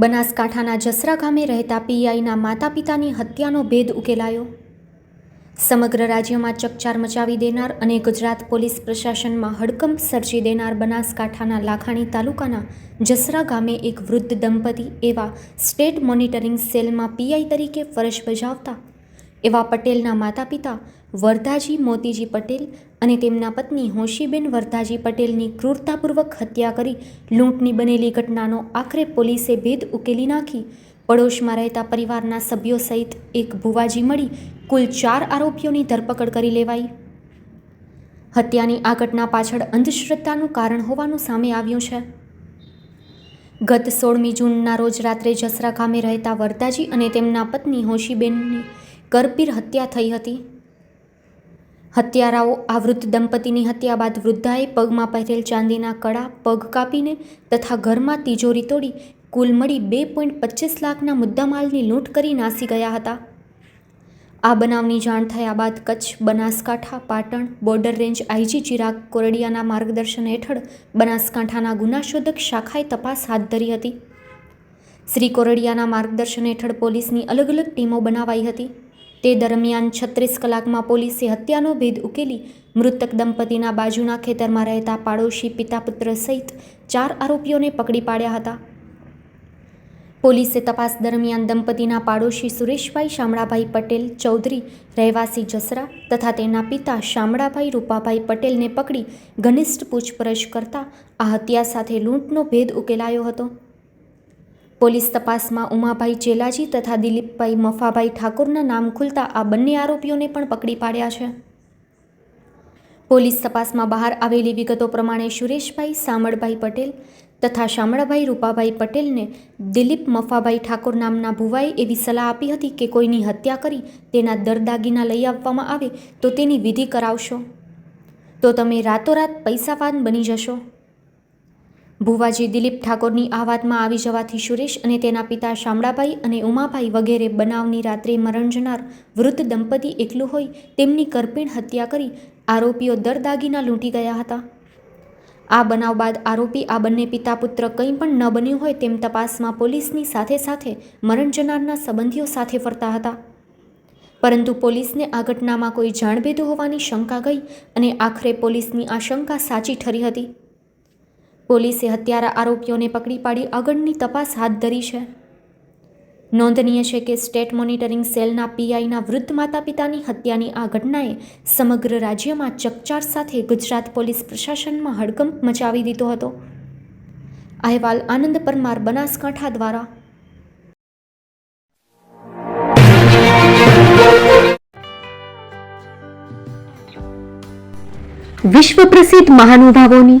બનાસકાંઠાના જસરા ગામે રહેતા પીઆઈના માતા પિતાની હત્યાનો ભેદ ઉકેલાયો. સમગ્ર રાજ્યમાં ચકચાર મચાવી દેનાર અને ગુજરાત પોલીસ પ્રશાસનમાં હડકંપ સર્જી દેનાર બનાસકાંઠાના લાખાણી તાલુકાના જસરા ગામે એક વૃદ્ધ દંપતી એવા સ્ટેટ મોનિટરિંગ સેલમાં પીઆઈ તરીકે ફરજ બજાવતા એવા પટેલના માતા પિતા વરદાજી મોતીજી પટેલ અને તેમના પત્ની હોશીબેન વરધાજી પટેલની ક્રૂરતાપૂર્વક હત્યા કરી લૂંટની બનેલી ઘટનાનો આખરે પોલીસે ભેદ ઉકેલી નાખી. પડોશમાં રહેતા પરિવારના સભ્યો સહિત એક ભુવાજી મળી કુલ ચાર આરોપીઓની ધરપકડ કરી લેવાઈ. હત્યાની આ ઘટના પાછળ અંધશ્રદ્ધાનું કારણ હોવાનું સામે આવ્યું છે. ગત સોળમી જૂનના રોજ રાત્રે જસરા ગામે રહેતા વરદાજી અને તેમના પત્ની હોશીબેનની કરપીર હત્યા થઈ હતી. હત્યારાઓ આ વૃદ્ધ દંપતીની હત્યા બાદ વૃદ્ધાએ પગમાં પહેરેલ ચાંદીના કડા પગ કાપીને તથા ઘરમાં તિજોરી તોડી કુલ મળી બે પોઈન્ટ પચીસ લાખના મુદ્દામાલની લૂંટ કરી નાસી ગયા હતા. આ બનાવની જાણ થયા બાદ Kutch, Banaskantha, Patan, border range, IG, Chirag, કોરડિયાના માર્ગદર્શન હેઠળ બનાસકાંઠાના ગુનાશોધક શાખાએ તપાસ હાથ ધરી હતી. શ્રી કોરડિયાના માર્ગદર્શન હેઠળ પોલીસની અલગ અલગ ટીમો બનાવાઈ હતી. તે દરમિયાન છત્રીસ કલાકમાં પોલીસે હત્યાનો ભેદ ઉકેલી મૃતક દંપતીના બાજુના ખેતરમાં રહેતા પાડોશી પિતા પુત્ર સહિત ચાર આરોપીઓને પકડી પાડ્યા હતા. પોલીસે તપાસ દરમિયાન દંપતીના પાડોશી સુરેશભાઈ શામળાભાઈ પટેલ ચૌધરી, રહેવાસી જસરા તથા તેના પિતા શામળાભાઈ રૂપાભાઈ પટેલને પકડી ઘનિષ્ઠ પૂછપરછ કરતા આ હત્યા સાથે લૂંટનો ભેદ ઉકેલાયો હતો. પોલીસ તપાસમાં ઉમાભાઈ ચેલાજી તથા દિલીપભાઈ મફાભાઈ ઠાકોરના નામ ખુલતા આ બંને આરોપીઓને પણ પકડી પાડ્યા છે. પોલીસ તપાસમાં બહાર આવેલી વિગતો પ્રમાણે સુરેશભાઈ, સામળભાઈ પટેલ તથા શામળાભાઈ રૂપાભાઈ પટેલને દિલીપ મફાભાઈ ઠાકોર નામના ભુવાએ એવી સલાહ આપી હતી કે કોઈની હત્યા કરી તેના દરદાગીના લઈ આવવામાં આવે તો તેની વિધિ કરાવશો. તો તમે રાતોરાત પૈસાવાન બની જશો. ભુવાજી દિલીપ ઠાકોરની આ વાતમાં આવી જવાથી સુરેશ અને તેના પિતા શામળાભાઈ અને ઉમાભાઈ વગેરે બનાવની રાત્રે મરણ જનાર વૃદ્ધ દંપતી એકલું હોય તેમની કરપીણ હત્યા કરી આરોપીઓ દરદાગીના લૂંટી ગયા હતા. આ બનાવ બાદ આરોપી આ બંને પિતા પુત્ર કંઈ પણ ન બન્યું હોય તેમ તપાસમાં પોલીસની સાથે સાથે મરણ જનારના સંબંધીઓ સાથે ફરતા હતા. પરંતુ પોલીસને આ ઘટનામાં કોઈ જાણભેદ હોવાની શંકા ગઈ અને આખરે પોલીસની આ શંકા સાચી ઠરી હતી. પોલીસે હત્યારા આરોપીઓને પકડી પાડી આગળની તપાસ હાથ ધરી છે. નોંધનીય છે કે સ્ટેટ મોનિટરિંગ સેલના પીઆઈના વૃદ્ધ માતા પિતાની હત્યાની આ ઘટનાએ સમગ્ર રાજ્યમાં ચકચાર સાથે ગુજરાત પોલીસ પ્રશાસનમાં હડકંપ મચાવી દીધો હતો. અહેવાલ આનંદ પરમાર, બનાસકાંઠા દ્વારા. વિશ્વ પ્રસિદ્ધ મહાનુભાવોની